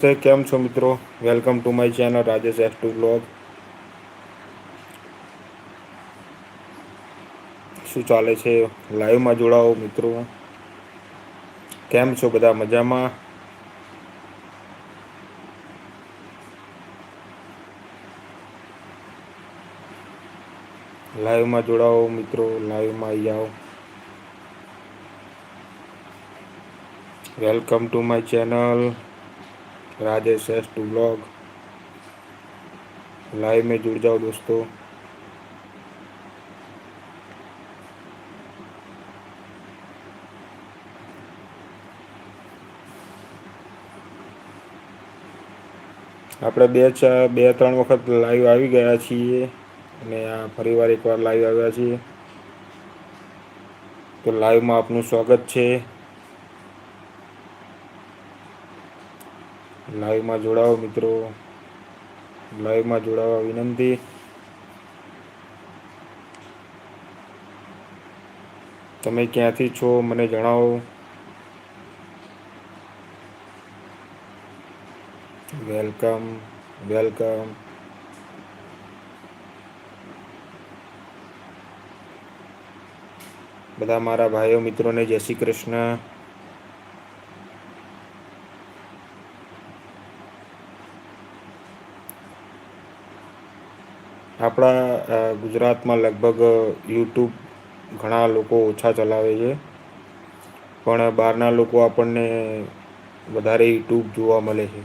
કેમ છો મિત્રો? Welcome to my channel Rajesh F two blog શું ચાલે છે? લાઈવમાં જોડાવો મિત્રો. કેમ છો બધા? મજામાં? લાઈવમાં જોડાવો મિત્રો લાઈવમાં આવી જાઓ. Welcome to my channel Rajesh S two blog live में जुड़ जाओ दोस्तों આપણે બે ચાર બે ત્રણ વખત લાઈવ આવી ગયા છીએ અને આ ફરીવાર એકવાર લાઈવ આવ્યા છીએ તો લાઈવમાં આપનું સ્વાગત છે લાઈવમાં જોડાવો મિત્રો. લાઈવમાં જોડાવા વિનંતી. તમે ક્યાંથી છો મને જણાવો. Welcome welcome. બધા મારા ભાઈઓ મિત્રોને જય શ્રી કૃષ્ણ. આપણા ગુજરાતમાં લગભગ યુટ્યુબ ઘણા લોકો ઓછા ચલાવે છે. પણ બહારના લોકો આપણને વધારે યુટ્યુબ જોવા મળે છે.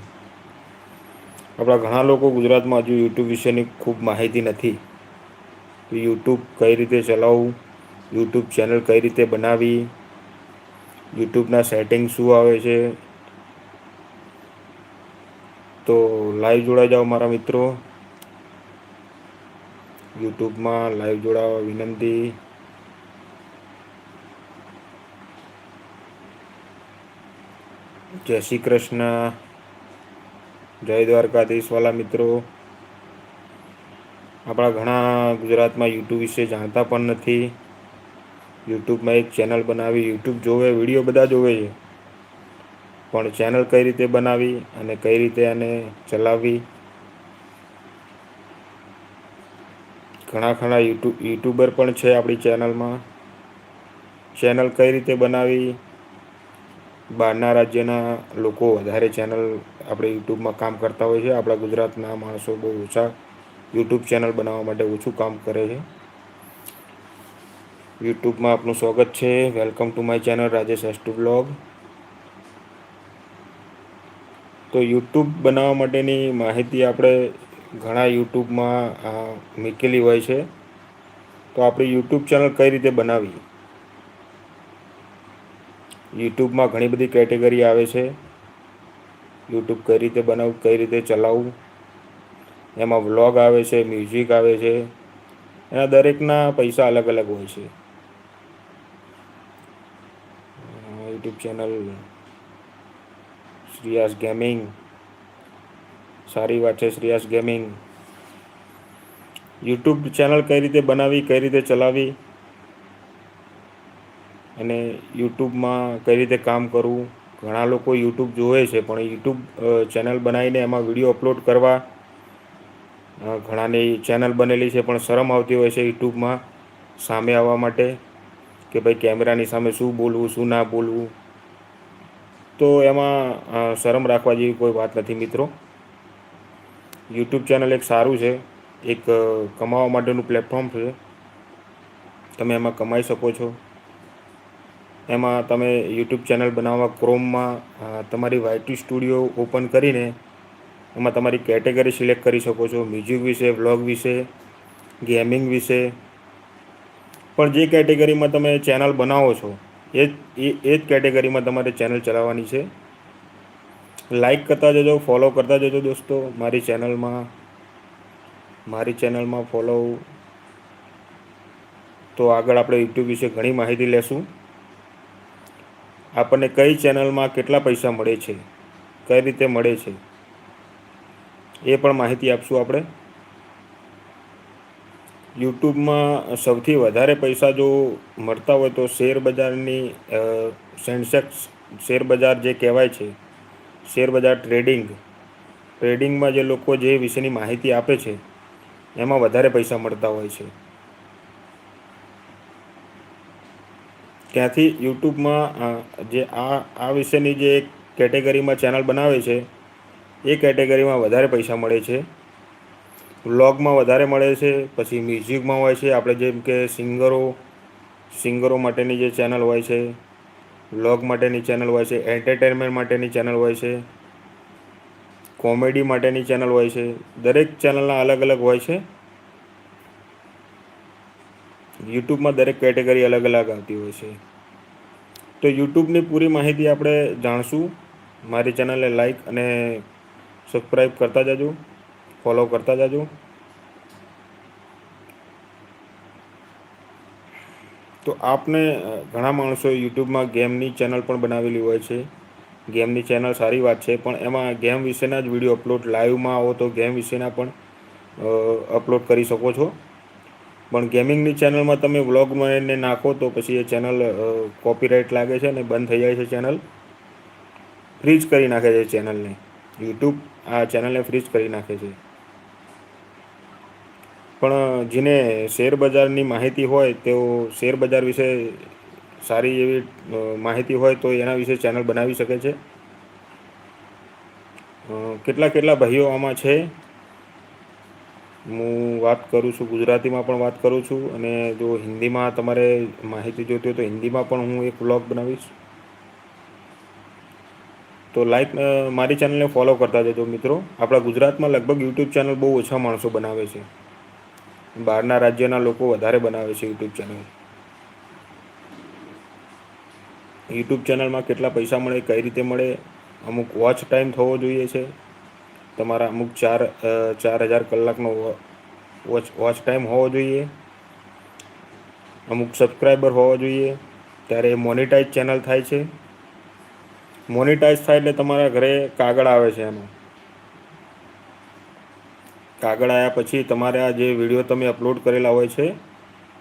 આપણા ઘણા લોકો ગુજરાતમાં હજુ યુટ્યુબ વિશેની ખૂબ માહિતી નથી. યુટ્યુબ કઈ રીતે ચલાવવું? યુટ્યુબ ચેનલ કઈ રીતે બનાવી યુટ્યુબના સેટિંગ શું આવે છે? તો લાઈવ જોડાઈ જાઓ મારા મિત્રો. યુટ્યુબમાં લાઈવ જોડાવા વિનંતી. જય શ્રી કૃષ્ણ. જય દ્વારકાધીશવાલા મિત્રો. આપણા ઘણા ગુજરાતમાં યુટ્યુબ વિશે જાણતા પણ નથી. યુટ્યુબમાં એક ચેનલ બનાવી, યુટ્યુબ જોવે, વીડિયો બધા જોવે છે. પણ ચેનલ કઈ રીતે બનાવી અને કઈ રીતે એને ચલાવવી ઘણા ઘણા યુટ્યુબ યુટ્યુબર પણ છે આપણી ચેનલમાં. ચેનલ કઈ રીતે બનાવી? બહારના રાજ્યના લોકો વધારે ચેનલ આપણે યુટ્યુબમાં કામ કરતા હોય છે. આપણા ગુજરાતના માણસો બહુ ઓછા યુટ્યુબ ચેનલ બનાવવા માટે ઓછું કામ કરે છે. યુટ્યુબમાં આપનું સ્વાગત છે. Welcome to my channel Rajesh two blog. તો યુટ્યુબ બનાવવા માટેની માહિતી આપણે ઘણા યુટ્યુબમાં મૂકેલી હોય છે. તો આપણી યુટ્યુબ ચેનલ કઈ રીતે બનાવી યુટ્યુબમાં ઘણી બધી કેટેગરી આવે છે. યુટ્યુબ કઈ રીતે બનાવવું, કઈ રીતે ચલાવવું? એમાં વ્લોગ આવે છે, મ્યુઝિક આવે છે. એના દરેકના પૈસા અલગ અલગ હોય છે. યુટ્યુબ ચેનલ, શ્રીયાસ ગેમિંગ સારી વાત છે, શ્રેયાસ ગેમિંગ. યુટ્યુબ ચેનલ કઈ રીતે બનાવી, કઈ રીતે ચલાવી અને યુટ્યુબમાં કઈ રીતે કામ કરવું, ઘણા લોકો યુટ્યુબ જોવે છે, પણ યુટ્યુબ ચેનલ બનાવીને એમાં વીડિયો અપલોડ કરવા ઘણાની ચેનલ બનેલી છે, પણ શરમ આવતી હોય છે યુટ્યુબમાં સામે આવવા માટે કે ભાઈ કેમેરાની સામે શું બોલવું, શું ના બોલવું. તો એમાં શરમ રાખવા જેવી કોઈ વાત નથી, મિત્રો. યુટ્યુબ ચેનલ એક સારું છે. એક કમાવા માટેનું પ્લેટફોર્મ છે. તમે એમાં કમાઈ શકો છો. એમાં તમે યુટ્યુબ ચેનલ બનાવવા ક્રોમમાં તમારી વાયટી સ્ટુડિયો ઓપન કરીને એમાં તમારી કેટેગરી સિલેક્ટ કરી શકો છો. મ્યુઝિક વિશે વ્લોગ વિશે ગેમિંગ વિશે. પણ જે કેટેગરીમાં તમે ચેનલ બનાવો છો, એ એ જ કેટેગરીમાં તમારે ચેનલ ચલાવવાની છે. લાઈક કરતા જજો ફોલો કરતા જજો દોસ્તો, મારી ચેનલમાં મારી ચેનલમાં ફોલો તો આગળ આપણે યુટ્યુબ વિશે ઘણી માહિતી લેશું. આપણને કઈ ચેનલમાં કેટલા પૈસા મળે છે, કઈ રીતે મળે છે, એ પણ માહિતી આપશું આપણે. યુટ્યુબમાં સૌથી વધારે પૈસા જો મળતા હોય તો શેર બજારની સેન્સેક્સ શેર બજાર જે કહેવાય છે શેર બજાર ટ્રેડિંગ, ટ્રેડિંગમાં જે લોકો જે વિશેની માહિતી આપે છે, એમાં વધારે પૈસા મળતા હોય છે. ત્યાંથી યુટ્યુબમાં જે આ આ વિશેની જે એક કેટેગરીમાં ચેનલ બનાવે છે, એ કેટેગરીમાં વધારે પૈસા મળે છે. વ્લોગમાં વધારે મળે છે, પછી મ્યુઝિકમાં હોય છે, આપણે જેમ કે સિંગરો સિંગરો માટેની જે ચેનલ હોય છે વ્લોગ માટેની ચેનલ હોય છે, એન્ટરટેનમેન્ટ માટેની ચેનલ હોય છે, કોમેડી માટેની ચેનલ હોય છે, દરેક ચેનલના અલગ અલગ હોય છે. યુટ્યુબમાં દરેક કેટેગરી અલગ અલગ આવતી હોય છે. તો યુટ્યુબની પૂરી માહિતી આપણે જાણશું. મારી ચેનલને લાઈક અને સબસ્ક્રાઈબ કરતા જજો, ફોલો કરતા જજો. તો આપને ઘણા માણસો યુટ્યુબમાં ગેમની ચેનલ પણ બનાવેલી હોય છે. ગેમની ચેનલ સારી વાત છે, પણ એમાં ગેમ વિશેના જ વીડિયો અપલોડ લાઈવમાં આવો તો ગેમ વિશેના પણ અપલોડ કરી શકો છો. પણ ગેમિંગની ચેનલમાં તમે વ્લોગ એને નાખો તો પછી એ ચેનલ કોપીરાઇટ લાગે છે અને બંધ થઈ જાય છે ચેનલ. ફ્રીજ કરી નાખે છે ચેનલને. યુટ્યુબ આ ચેનલને ફ્રીજ કરી નાખે છે. પણ જેને શેર બજારની માહિતી હોય, તેઓ શેર બજાર વિશે સારી એવી માહિતી હોય તો એના વિશે ચેનલ બનાવી શકે છે. કેટલા કેટલા ભાઈઓ આમાં છે? હું વાત કરું છું, ગુજરાતીમાં પણ વાત કરું છું અને જો હિન્દીમાં તમારે માહિતી જોઈતી હોય તો હિન્દીમાં પણ હું એક વ્લોગ બનાવીશ. તો લાઈક મારી ચેનલને ફોલો કરતા જજો મિત્રો. આપણા ગુજરાતમાં લગભગ યુટ્યુબ ચેનલ બહુ ઓછા માણસો બનાવે છે. બહારના રાજ્યના લોકો વધારે બનાવે છે યુટ્યુબ ચેનલ યુટ્યુબ ચેનલમાં કેટલા પૈસા મળે, કઈ રીતે મળે, અમુક વોચ ટાઈમ થવો જોઈએ છે. તમારા અમુક ચાર ચાર હજાર કલાકનો વોચ વોચ ટાઈમ હોવો જોઈએ. અમુક સબસ્ક્રાઈબર હોવા જોઈએ. ત્યારે મોનિટાઈઝ ચેનલ થાય છે. મોનિટાઈઝ થાય એટલે તમારા ઘરે કાગળ આવે છે એનું કાગળ આવ્યા પછી તમારા જે વીડિયો તમે અપલોડ કરેલા હોય છે,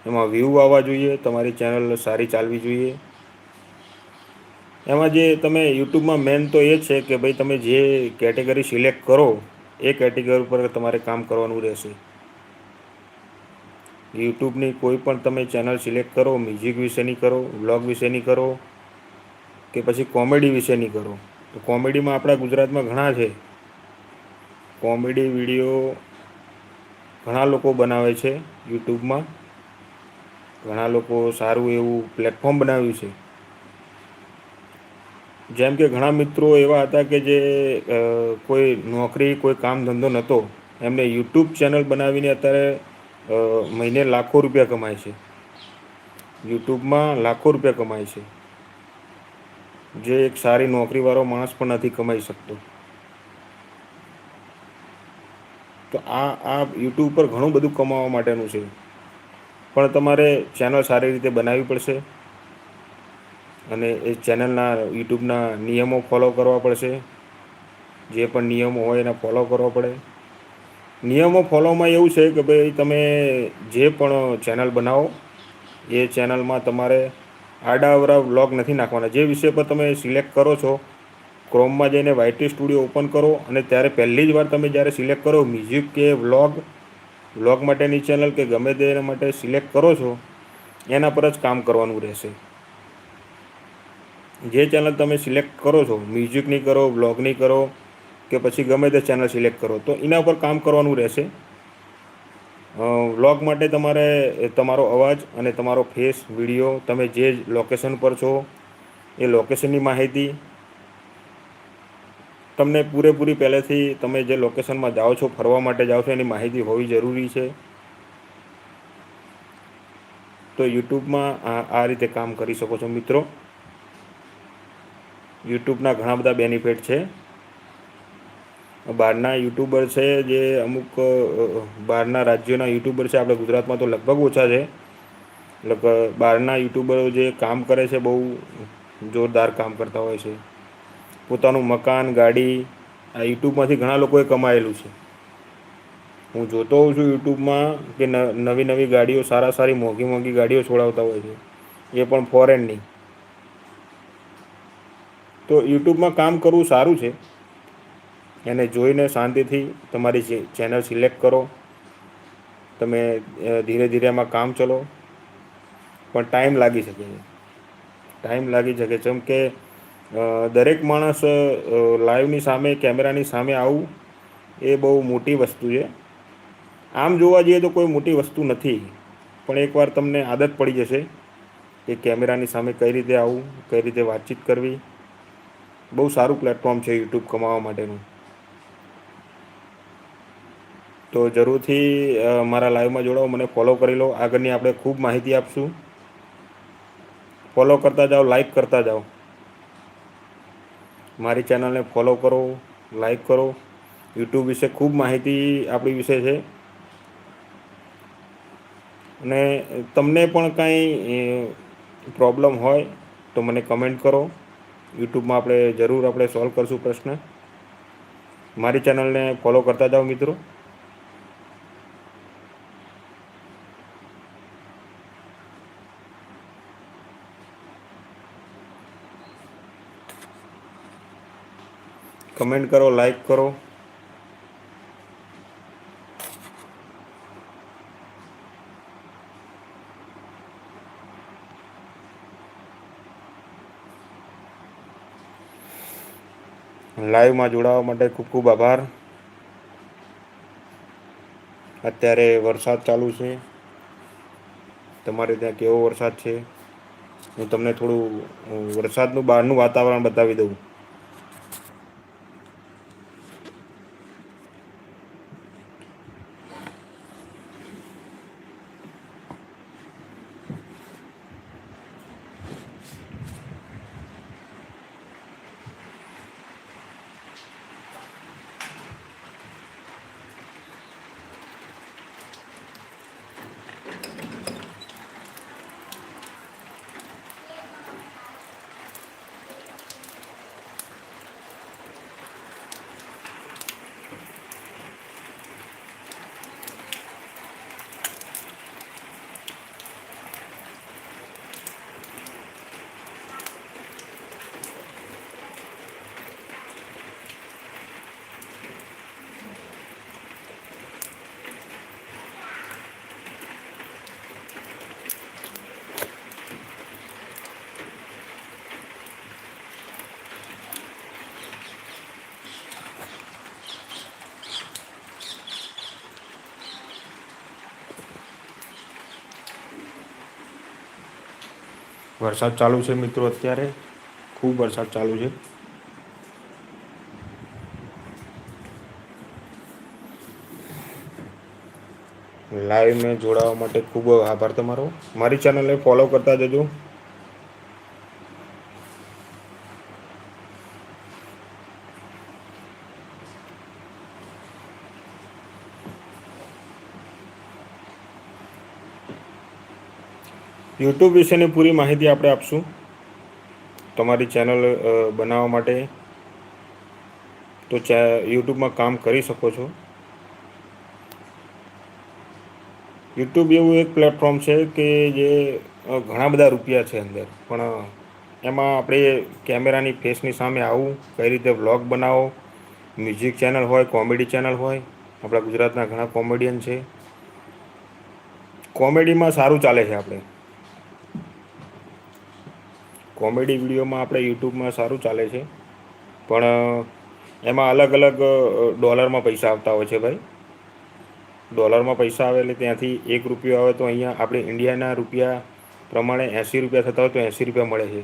એમાં વ્યૂ આવવા જોઈએ, તમારી ચેનલ સારી ચાલવી જોઈએ. એમાં જે તમે યુટ્યુબમાં મેન તો એ છે કે ભાઈ તમે જે કેટેગરી સિલેક્ટ કરો, એ કેટેગરી પર તમારે કામ કરવાનું રહેશે. યુટ્યુબની કોઈ પણ તમે ચેનલ સિલેક્ટ કરો મ્યુઝિક વિશેની કરો વ્લોગ વિશેની કરો, કે પછી કોમેડી વિશેની કરો. તો કોમેડીમાં આપણા ગુજરાતમાં ઘણા છે. કોમેડી વીડિયો ઘણા લોકો બનાવે છે યુટ્યુબમાં. ઘણા લોકો સારું એવું પ્લેટફોર્મ બનાવ્યું છે. જેમ કે ઘણા મિત્રો એવા હતા કે જે કોઈ નોકરી, કોઈ કામ ધંધો નહોતો એમને યુટ્યુબ ચેનલ બનાવીને અત્યારે મહિને લાખો રૂપિયા કમાય છે. યુટ્યુબમાં લાખો રૂપિયા કમાય છે. જે એક સારી નોકરીવાળો માણસ પણ નથી કમાઈ શકતો. તો આ આ યુટ્યુબ પર ઘણું બધું કમાવા માટેનું છે. પણ તમારે ચેનલ સારી રીતે બનાવવી પડશે. અને એ ચેનલના યુટ્યુબના નિયમો ફોલો કરવા પડશે. જે પણ નિયમો હોય એને ફોલો કરવો પડે. નિયમો ફોલોમાં એવું છે કે ભાઈ તમે જે પણ ચેનલ બનાવો, એ ચેનલમાં તમારે આડાઅવરા વ્લોગ નથી નાખવાના. જે વિષય પર તમે સિલેક્ટ કરો છો ક્રોમમાં જઈને વાયટી સ્ટુડિયો ઓપન કરો અને ત્યારે પહેલી જ વાર તમે જ્યારે સિલેક્ટ કરો મ્યુઝિક કે વ્લોગ વ્લોગ માટેની ચેનલ કે ગમે તેના માટે સિલેક્ટ કરો છો, એના પર જ કામ કરવાનું રહેશે. જે ચેનલ તમે સિલેક્ટ કરો છો મ્યુઝિકની કરો વ્લોગની કરો, કે પછી ગમે તે ચેનલ સિલેક્ટ કરો, તો એના પર કામ કરવાનું રહેશે. વ્લોગ માટે તમારે, તમારો અવાજ અને તમારો ફેસ વીડિયો તમે જે લોકેશન પર છો, એ લોકેશનની માહિતી તમને પૂરેપૂરી પહેલેથી તમે જે લોકેશનમાં જાઓ છો, ફરવા માટે જાઓ છો, એની માહિતી હોવી જરૂરી છે. તો યુટ્યુબમાં આ આ રીતે કામ કરી શકો છો મિત્રો. યુટ્યુબના ઘણા બધા બેનિફિટ છે. બહારના યુટ્યુબર છે જે અમુક, બહારના રાજ્યોના યુટ્યુબર છે. આપણે ગુજરાતમાં તો લગભગ ઓછા છે. બહારના યુટ્યુબરો જે કામ કરે છે, બહુ જોરદાર કામ કરતા હોય છે. પોતાનું મકાન, ગાડી, આ યુટ્યુબમાંથી ઘણા લોકોએ કમાયેલું છે. હું જોતો હોઉં છું યુટ્યુબમાં કે નવી નવી ગાડીઓ, સારા સારી મોંઘી મોંઘી ગાડીઓ છોડાવતા હોય છે. એ પણ ફોરેનની તો યુટ્યુબમાં કામ કરવું સારું છે. એને જોઈને શાંતિથી તમારી ચેનલ સિલેક્ટ કરો. તમે ધીરે ધીરે એમાં કામ ચલો. પણ ટાઈમ લાગી શકે છે. ટાઈમ લાગી શકે જેમ કે દરેક માણસ લાઈવની સામે, કેમેરાની સામે આવવું એ બહુ મોટી વસ્તુ છે. આમ જોવા જઈએ તો કોઈ મોટી વસ્તુ નથી, પણ એકવાર તમને આદત પડી જશે કે કેમેરાની સામે કઈ રીતે આવવું કઈ રીતે વાતચીત કરવી. બહુ સારું પ્લેટફોર્મ છે યુટ્યુબ કમાવા માટેનું. તો જરૂરથી મારા લાઈવમાં જોડાવો મને ફોલો કરી લો. આગળની આપણે ખૂબ માહિતી આપશું. ફોલો કરતા જાઓ લાઈક કરતા જાઓ. મારી ચેનલને ફોલો કરો લાઈક કરો. યુટ્યુબ વિશે ખૂબ માહિતી આપણી વિશે છે. અને તમને પણ કાંઈ પ્રોબ્લેમ હોય તો મને કમેન્ટ કરો. યુટ્યુબમાં આપણે જરૂર આપણે સોલ્વ કરશું પ્રશ્ન. મારી ચેનલને ફોલો કરતા જાઓ મિત્રો. કમેન્ટ કરો લાઈક કરો. લાઈવમાં જોડાવા માટે ખૂબ ખૂબ આભાર. અત્યારે વરસાદ ચાલુ છે. તમારે ત્યાં કેવો વરસાદ છે? હું તમને થોડું વરસાદનું બહારનું વાતાવરણ બતાવી દઉં. વરસાદ ચાલુ છે મિત્રો અત્યારે. ખૂબ વરસાદ ચાલુ છે. લાઈવ મેં જોડાવા માટે ખૂબ આભાર તમારો. મારી ચેનલને ફોલો કરતા જજો. યુટ્યુબ વિશેની પૂરી માહિતી આપણે આપશું. તમારી ચેનલ બનાવવા માટે તો યુટ્યુબમાં કામ કરી શકો છો. યુટ્યુબ એવું એક પ્લેટફોર્મ છે કે જે ઘણા બધા રૂપિયા છે અંદર. પણ એમાં આપણે કેમેરાની ફેસની સામે આવું, કઈ રીતે વ્લોગ બનાવો મ્યુઝિક ચેનલ હોય કોમેડી ચેનલ હોય, આપણા ગુજરાતના ઘણા કોમેડિયન છે. કોમેડીમાં સારું ચાલે છે આપણે. કોમેડી વિડીયોમાં આપણે યુટ્યુબમાં સારું ચાલે છે. પણ એમાં અલગ અલગ ડોલરમાં પૈસા આવતા હોય છે ભાઈ. ડોલરમાં પૈસા આવે એટલે ત્યાંથી એક રૂપિયો આવે તો અહીંયા આપણે ઇન્ડિયાના રૂપિયા પ્રમાણે એંસી રૂપિયા થતા હોય તો એંસી રૂપિયા મળે છે.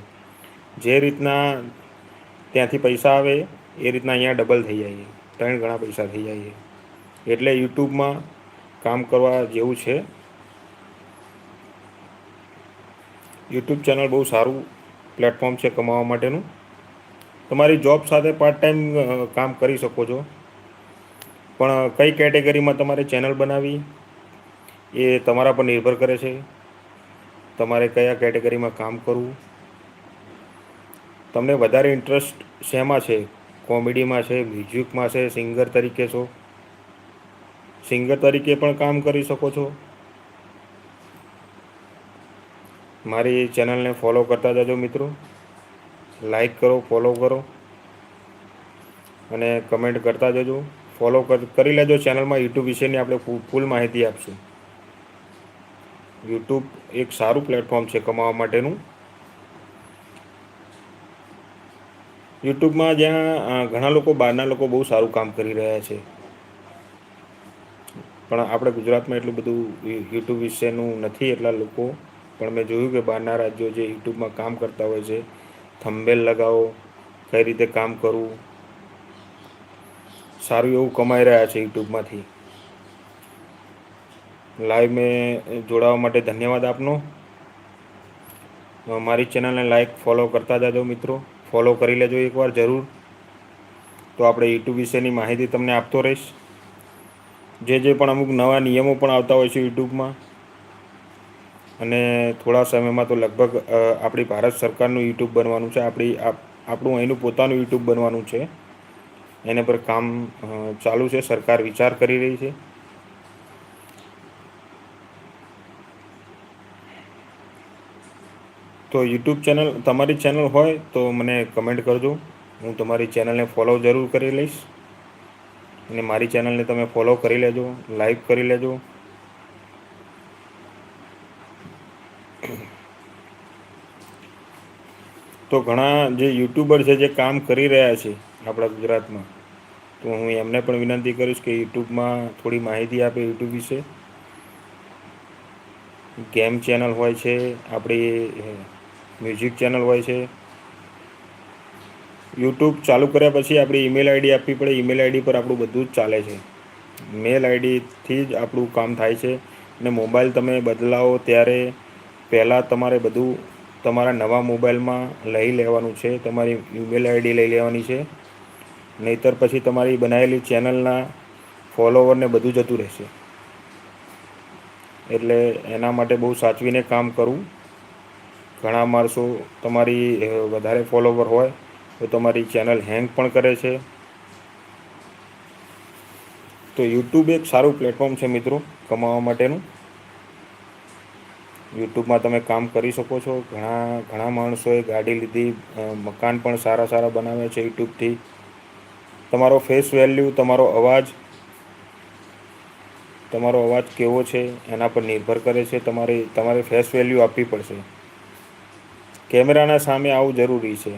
જે રીતના ત્યાંથી પૈસા આવે, એ રીતના અહીંયા ડબલ થઈ જાય છે. ત્રણ ગણા પૈસા થઈ જાય છે. એટલે યુટ્યુબમાં કામ કરવા જેવું છે. યુટ્યુબ ચેનલ બહુ સારું પ્લેટફોર્મ છે કમાવા માટેનું. તમારી જોબ સાથે પાર્ટ ટાઈમ કામ કરી શકો છો. પણ કઈ કેટેગરીમાં તમારે ચેનલ બનાવવી? એ તમારા પર નિર્ભર કરે છે. તમારે કયા કેટેગરીમાં કામ કરવું? તમને વધારે ઇન્ટરેસ્ટ શેમાં છે? કોમેડીમાં છે, મ્યુઝિકમાં છે, સિંગર તરીકે છો? સિંગર તરીકે પણ કામ કરી શકો છો? મારી ચેનલને ફોલો કરતા જજો મિત્રો. લાઈક કરો, ફોલો કરો. અને કમેન્ટ કરતા જજો. ફોલો કરી લેજો ચેનલમાં યુટ્યુબ વિશેની આપણે ફૂલ માહિતી આપશું. યુટ્યુબ એક સારું પ્લેટફોર્મ છે કમાવા માટેનું. યુટ્યુબમાં જ્યાં ઘણા લોકો, બહારના લોકો બહુ સારું કામ કરી રહ્યા છે. પણ આપણે ગુજરાતમાં એટલું બધું યુટ્યુબ વિશેનું નથી એટલા લોકો પણ મેં જોયું કે બહારના રાજ્યો જે યુટ્યુબમાં કામ કરતા હોય છે થંબેલ લગાવો, કઈ રીતે કામ કરવું, સારું એવું કમાઈ રહ્યા છે યુટ્યુબમાંથી. લાઈવ મેં જોડાવા માટે ધન્યવાદ આપનો. મારી ચેનલને લાઈક, ફોલો કરતા જાજો મિત્રો. ફોલો કરી લેજો એકવાર જરૂર. તો આપણે યુટ્યુબ વિશેની માહિતી તમને આપતો રહીશ. જે જે પણ અમુક નવા નિયમો પણ આવતા હોય છે યુટ્યુબમાં અને થોડા સમયમાં તો લગભગ આપણી ભારત સરકારનું યુટ્યુબ બનવાનું છે, આપણી આપણું અહીંનું પોતાનું યુટ્યુબ બનવાનું છે. એના પર કામ ચાલુ છે, સરકાર વિચાર કરી રહી છે. તો યુટ્યુબ ચેનલ, તમારી ચેનલ હોય તો મને કમેન્ટ કરજો. હું તમારી ચેનલને ફોલો જરૂર કરી લઈશ. અને મારી ચેનલને તમે ફોલો કરી લેજો, લાઈક કરી લેજો. તો ઘણા જે યુટ્યુબર છે જે કામ કરી રહ્યા છે આપણા ગુજરાતમાં, તો હું એમને પણ વિનંતી કરીશ કે યુટ્યુબમાં થોડી માહિતી આપે યુટ્યુબ વિશે. ગેમ ચેનલ હોય છે, આપણી મ્યુઝિક ચેનલ હોય છે. યુટ્યુબ ચાલુ કર્યા પછી આપણી ઈમેલ આઈડી આપવી પડે, ઈમેલ આઈડી પર આપણું બધું જ ચાલે છે. મેલ આઈડીથી જ આપણું કામ થાય છે. અને મોબાઈલ તમે બદલાવો ત્યારે પહેલાં તમારે બધું તમારા નવા મોબાઈલમાં લઈ લેવાનું છે, તમારી ઈમેલ આઈડી લઈ લેવાની છે, નહીતર પછી તમારી બનાવેલી ચેનલના ફોલોવરને બધું જતું રહેશે. એટલે એના માટે બહુ સાચવીને કામ કરવું ઘણા માણસો તમારી વધારે ફોલોવર હોય, તો તમારી ચેનલ હેંગ પણ કરે છે. તો યુટ્યુબ એક સારું પ્લેટફોર્મ છે મિત્રો, કમાવા માટેનું. યુટ્યુબમાં તમે કામ કરી શકો છો. ઘણા ઘણા માણસોએ ગાડી લીધી મકાન પણ સારા સારા બનાવે છે યુટ્યુબથી. તમારો ફેસ વેલ્યુ તમારો અવાજ તમારો અવાજ કેવો છે એના પર નિર્ભર કરે છે. તમારે તમારે ફેસ વેલ્યુ આપવી પડશે. કેમેરાના સામે આવવું જરૂરી છે.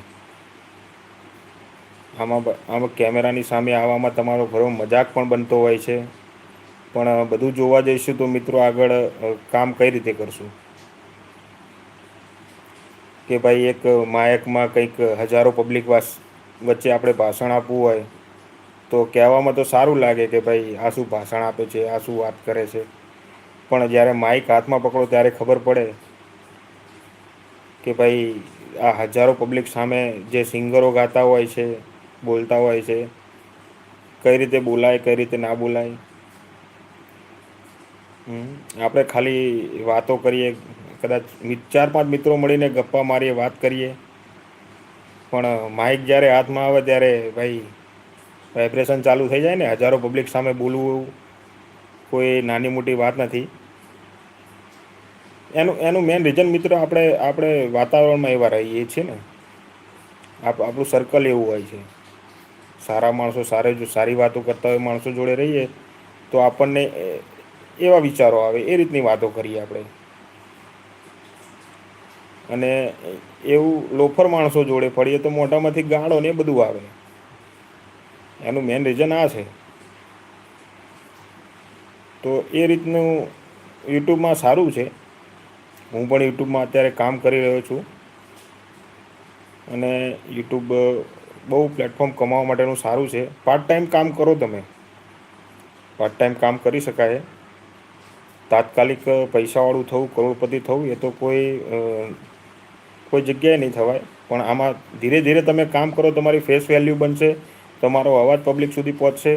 આમાં આમાં કેમેરાની સામે આવવામાં તમારો ઘણો મજાક પણ બનતો હોય છે. પણ બધું જોવા જઈશું તો મિત્રો આગળ કામ કઈ રીતે કરશું? કે ભાઈ એક માયકમાં કંઈક હજારો પબ્લિક વાસ વચ્ચે આપણે ભાષણ આપવું હોય, તો કહેવામાં તો સારું લાગે કે ભાઈ આ શું ભાષણ આપે છે, આ શું વાત કરે છે. પણ જ્યારે માઇક હાથમાં પકડો ત્યારે ખબર પડે કે ભાઈ આ હજારો પબ્લિક સામે જે સિંગરો ગાતા હોય છે, બોલતા હોય છે, કઈ રીતે બોલાય, કઈ રીતે ના બોલાય. આપણે ખાલી વાતો કરીએ કદાચ ચાર પાંચ મિત્રો મળીને ગપ્પા મારીએ, વાત કરીએ. પણ માઇક જ્યારે હાથમાં આવે ત્યારે ભાઈ વાઇબ્રેશન ચાલુ થઈ જાય ને, હજારો પબ્લિક સામે બોલવું કોઈ નાની મોટી વાત નથી. એનું એનું મેન રીઝન મિત્રો આપણે આપણે વાતાવરણમાં એવા રહીએ છીએ ને. આપ, આપણું સર્કલ એવું હોય છે. સારા માણસો સારે જો, સારી વાતો કરતા હોય, માણસો જોડે રહીએ, તો આપણને એવા વિચારો આવે, એ રીતની વાતો કરીએ આપણે. અને એવું લોફર માણસો જોડે ફરીએ તો મોઢામાંથી ગાળો ને બધું આવે. એનું મેઇન રીઝન આ છે. તો એ રીતનું યુટ્યુબમાં સારું છે. હું પણ યુટ્યુબમાં અત્યારે કામ કરી રહ્યો છું. અને યુટ્યુબ બહુ પ્લેટફોર્મ કમાવા માટેનું સારું છે. પાર્ટ ટાઈમ કામ કરો તમે. પાર્ટ ટાઈમ કામ કરી શકાય. તાત્કાલિક પૈસાવાળું થવું, કરોડપતિ થવું, એ તો કોઈ કોઈ જગ્યાએ નહીં થવાય. પણ આમાં ધીરે ધીરે તમે કામ કરો, તમારી ફેસ વેલ્યુ બનશે, તમારો અવાજ પબ્લિક સુધી પહોંચશે.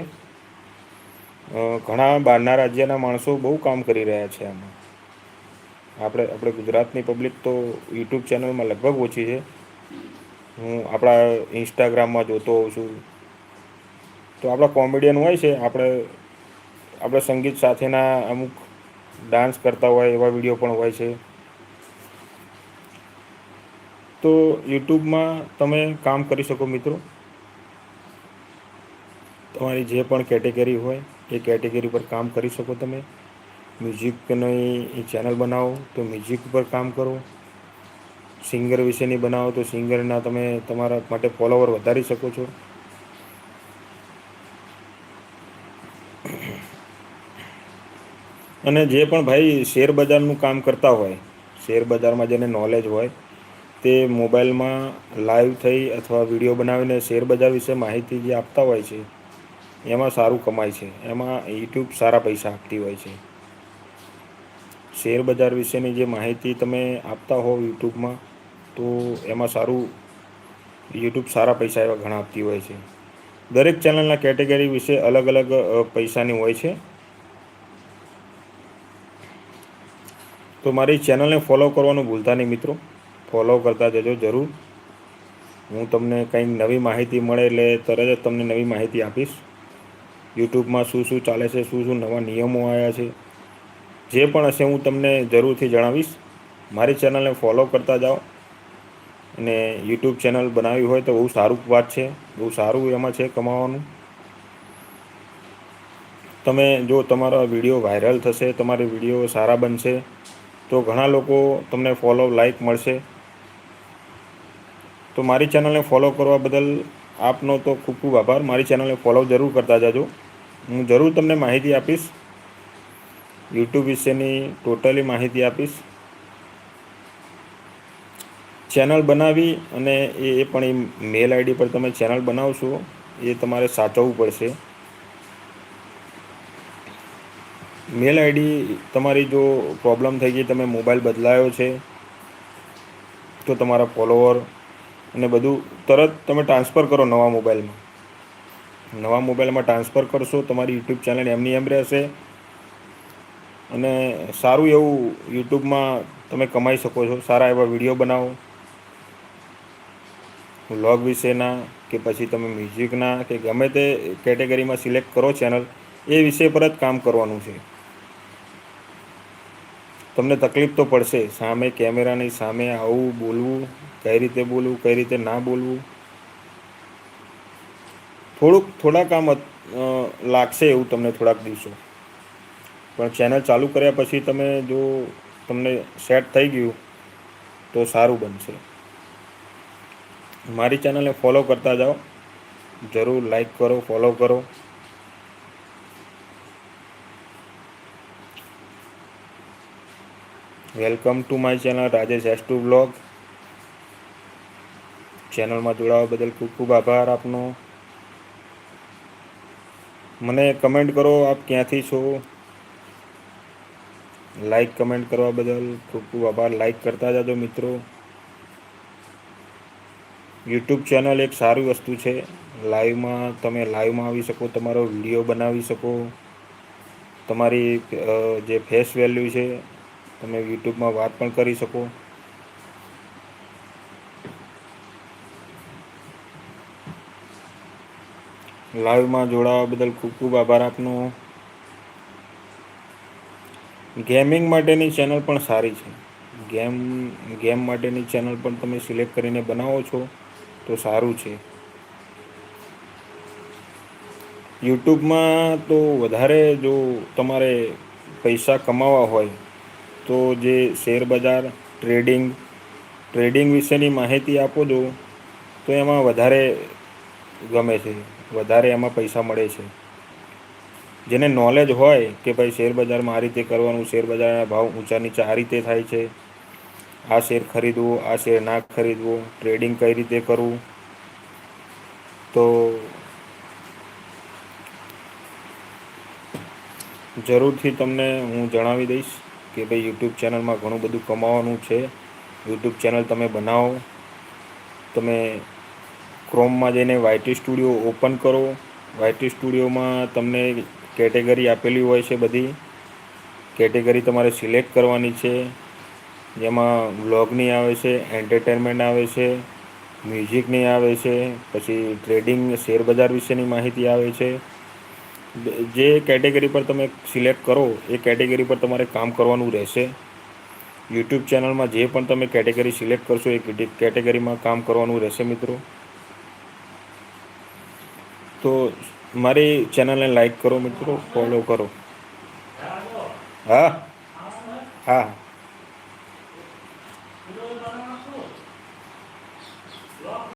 ઘણા બહારના રાજ્યના માણસો બહુ કામ કરી રહ્યા છે આમાં. આપણે આપણે ગુજરાતની પબ્લિક તો યુટ્યુબ ચેનલમાં લગભગ ઓછી છે. હું આપણા ઇન્સ્ટાગ્રામમાં જોતો હોઉં છું. તો આપણા કોમેડિયન હોય છે, આપણે આપણે સંગીત સાથેના અમુક ડાન્સ કરતા હોય એવા વીડિયો પણ હોય છે. તો યુટ્યુબમાં તમે કામ કરી શકો મિત્રો. તમારી જે પણ કેટેગરી હોય, એ કેટેગરી પર કામ કરી શકો તમે. મ્યુઝિકની ચેનલ બનાવો તો મ્યુઝિક પર કામ કરો. સિંગર વિશેની બનાવો તો સિંગરના તમે તમારા માટે ફોલોવર વધારી શકો છો. અને જે પણ ભાઈ શેર બજારનું કામ કરતા હોય શેર બજારમાં જેને નોલેજ હોય તે મોબાઈલમાં લાઈવ થઈ અથવા વીડિયો બનાવીને શેરબજાર વિશે માહિતી જે આપતા હોય છે, એમાં સારું કમાય છે. એમાં યુટ્યુબ સારા પૈસા આપતી હોય છે. શેરબજાર વિશેની જે માહિતી તમે આપતા હો યુટ્યુબમાં, તો એમાં સારું, યુટ્યુબ સારા પૈસા એવા ઘણા આપતી હોય છે. દરેક ચેનલના કેટેગરી વિશે અલગ અલગ પૈસાની હોય છે. તો મારી ચેનલને ફોલો કરવાનું ભૂલતા નહીં મિત્રો. ફોલો કરતા જજો જરૂર. હું તમને કંઈક નવી માહિતી મળે એટલે તરત જ તમને નવી માહિતી આપીશ. યુટ્યુબમાં શું શું ચાલે છે, શું શું નવા નિયમો આવ્યા છે, જે પણ હશે હું તમને જરૂરથી જણાવીશ. મારી ચેનલને ફોલો કરતા જાઓ અને યુટ્યુબ ચેનલ બનાવી હોય તો બહુ સારું વાત છે, બહુ સારું એમાં છે કમાવાનું. તમે જો તમારા વીડિયો વાયરલ થશે, તમારી વીડિયો સારા બનશે, તો ઘણા લોકો તમને ફોલો લાઈક મળશે. તો મારી ચેનલને ફોલો કરવા બદલ આપનો તો ખૂબ ખૂબ આભાર. મારી ચેનલને ફોલો જરૂર કરતા જાજો. હું જરૂર તમને માહિતી આપીશ. યુટ્યુબ વિશેની ટોટલી માહિતી આપીશ. ચેનલ બનાવી અને એ પણ એ મેલ આઈડી પર તમે ચેનલ બનાવશો, એ તમારે સાચવવું પડશે. મેલ આઈડી તમારી જો પ્રોબ્લેમ થઈ ગઈ, તમે મોબાઈલ બદલાયો છે, તો તમારા ફોલોવર અને બધું તરત તમે ટ્રાન્સફર કરો નવા મોબાઈલમાં. નવા મોબાઈલમાં ટ્રાન્સફર કરશો, તમારી યુટ્યુબ ચેનલ એમની એમ રહેશે. અને સારું એવું યુટ્યુબમાં તમે કમાઈ શકો છો, સારા એવા વીડિયો બનાવો. વ્લોગ વિશેના કે પછી તમે મ્યુઝિકના કે ગમે તે કેટેગરીમાં સિલેક્ટ કરો ચેનલ, એ વિષય પર જ કામ કરવાનું છે. તમને તકલીફ તો પડશે. સામે કેમેરાની સામે આવું બોલવું, કઈ રીતે બોલવું, કઈ રીતે ના બોલવું. થોડુંક, થોડાક આમ લાગશે એવું તમને થોડાક દિવસો. પણ ચેનલ ચાલુ કર્યા પછી તમે જો તમને સેટ થઈ ગયું, તો સારું બનશે. મારી ચેનલને ફોલો કરતા જાઓ. જરૂર લાઈક કરો ફોલો કરો. Welcome to my channel Rajesh S two blog. ચેનલમાં જોડાવા બદલ ખૂબ ખૂબ આભાર આપનો. મને કમેન્ટ કરો આપ ક્યાંથી છો? લાઈક, કમેન્ટ કરવા બદલ ખૂબ ખૂબ આભાર. લાઈક કરતા જાજો મિત્રો. યુટ્યુબ ચેનલ એક સારી વસ્તુ છે. લાઈવમાં તમે લાઈવમાં આવી શકો, તમારો વીડિયો બનાવી શકો. તમારી જે ફેસ વેલ્યુ છે તમે યુટ્યુબમાં વાત પણ કરી શકો. લાઈવમાં જોડાવા બદલ ખૂબ ખૂબ આભાર આપનો. ગેમિંગ માટેની ચેનલ પણ સારી છે. ગેમ ગેમ માટેની ચેનલ પણ તમે સિલેક્ટ કરીને બનાવો છો તો સારું છે. યુટ્યુબમાં તો વધારે જો તમારે પૈસા કમાવા હોય તો જે શેર બજાર ટ્રેડિંગ ટ્રેડિંગ વિશેની માહિતી આપો છો તો એમાં વધારે ગમે છે. વધારે એમાં પૈસા મળે છે. જેને નોલેજ હોય કે ભાઈ શેરબજારમાં આ રીતે કરવાનું, શેર બજારના ભાવ ઊંચા નીચા આ રીતે થાય છે, આ શેર ખરીદવો, આ શેર ના ખરીદવો ટ્રેડિંગ કઈ રીતે કરવું, તો જરૂરથી તમને હું જણાવી દઈશ. કે ભાઈ યુટ્યુબ ચેનલમાં ઘણું બધું કમાવાનું છે. યુટ્યુબ ચેનલ તમે બનાવો. તમે ક્રોમમાં જઈને વાયટી સ્ટુડિયો ઓપન કરો. વાયટી સ્ટુડિયોમાં તમને કેટેગરી આપેલી હોય છે બધી. કેટેગરી તમારે સિલેક્ટ કરવાની છે. જેમાં વ્લોગની આવે છે એન્ટરટેનમેન્ટ આવે છે મ્યુઝિકની આવે છે, પછી ટ્રેડિંગ શેર બજાર વિશેની માહિતી આવે છે. જે કેટેગરી પર તમે સિલેક્ટ કરો, એ કેટેગરી પર તમારે કામ કરવાનું રહેશે. યુટ્યુબ ચેનલમાં જે પણ તમે કેટેગરી સિલેક્ટ કરશો, એ કેટેગરીમાં કામ કરવાનું રહેશે મિત્રો. તો મારી ચેનલને લાઈક કરો મિત્રો ફોલો કરો. હા? હા.